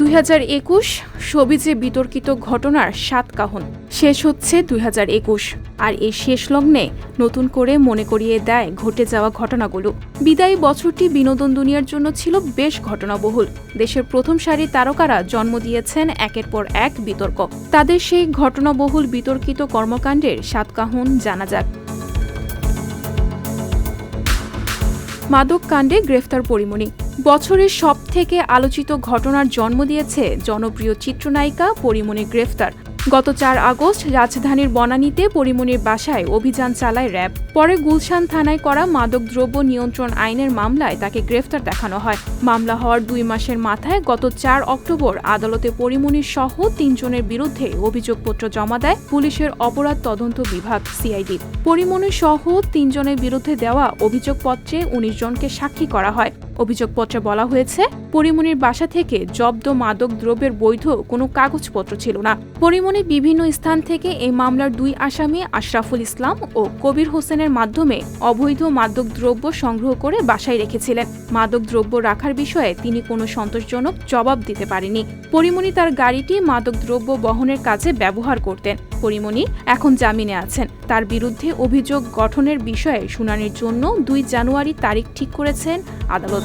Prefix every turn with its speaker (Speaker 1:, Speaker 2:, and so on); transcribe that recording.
Speaker 1: দুই হাজার একুশ সবিজে বিতর্কিত ঘটনার সাত কাহন। শেষ হচ্ছে দুই হাজার একুশ। আর এই শেষ লগ্নে নতুন করে মনে করিয়ে দেয় ঘটে যাওয়া ঘটনাগুলো। বিদায়ী বছরটি বিনোদন দুনিয়ার জন্য ছিল বেশ ঘটনাবহুল। দেশের প্রথম সারির তারকারা জন্ম দিয়েছেন একের পর এক বিতর্ক। তাদের সেই ঘটনাবহুল বিতর্কিত কর্মকাণ্ডের সাত কাহন জানা যাক। মাদক কাণ্ডে গ্রেফতার পরিমণি। বছরের সব থেকে আলোচিত ঘটনার জন্ম দিয়েছে জনপ্রিয় চিত্রনায়িকা পরিমণির গ্রেফতার। গত চার আগস্ট রাজধানীর বনানীতে পরিমণির বাসায় অভিযান চালায় র্যাব। পরে গুলশান থানায় করা মাদকদ্রব্য নিয়ন্ত্রণ আইনের মামলায় তাকে গ্রেফতার দেখানো হয়। মামলা হওয়ার দুই মাসের মাথায় গত চার অক্টোবর আদালতে পরিমণির সহ তিনজনের বিরুদ্ধে অভিযোগপত্র জমা দেয় পুলিশের অপরাধ তদন্ত বিভাগ, সিআইডি। পরিমণি সহ তিনজনের বিরুদ্ধে দেওয়া অভিযোগপত্রে উনিশ জনকে সাক্ষী করা হয়। অভিযোগপত্রে বলা হয়েছে পরিমণির বাসা থেকে জব্দ মাদক দ্রব্যের বৈধ কোনো কাগজপত্র ছিল না। পরিমণি বিভিন্ন স্থান থেকে এই মামলার দুই আসামি আশরাফুল ইসলাম ও কবির হোসেনের মাধ্যমে অবৈধ মাদক দ্রব্য সংগ্রহ করে বাসায় রেখেছিলেন। মাদক দ্রব্য রাখার বিষয়ে তিনি কোনো সন্তোষজনক জবাব দিতে পারেনি পরিমণি তার গাড়িটি মাদক দ্রব্য বহনের কাজে ব্যবহার করতেন। পরিমণি এখন জামিনে আছেন। তার বিরুদ্ধে অভিযোগ গঠনের বিষয়ে শুনানির জন্য দুই জানুয়ারি তারিখ ঠিক করেছেন আদালত।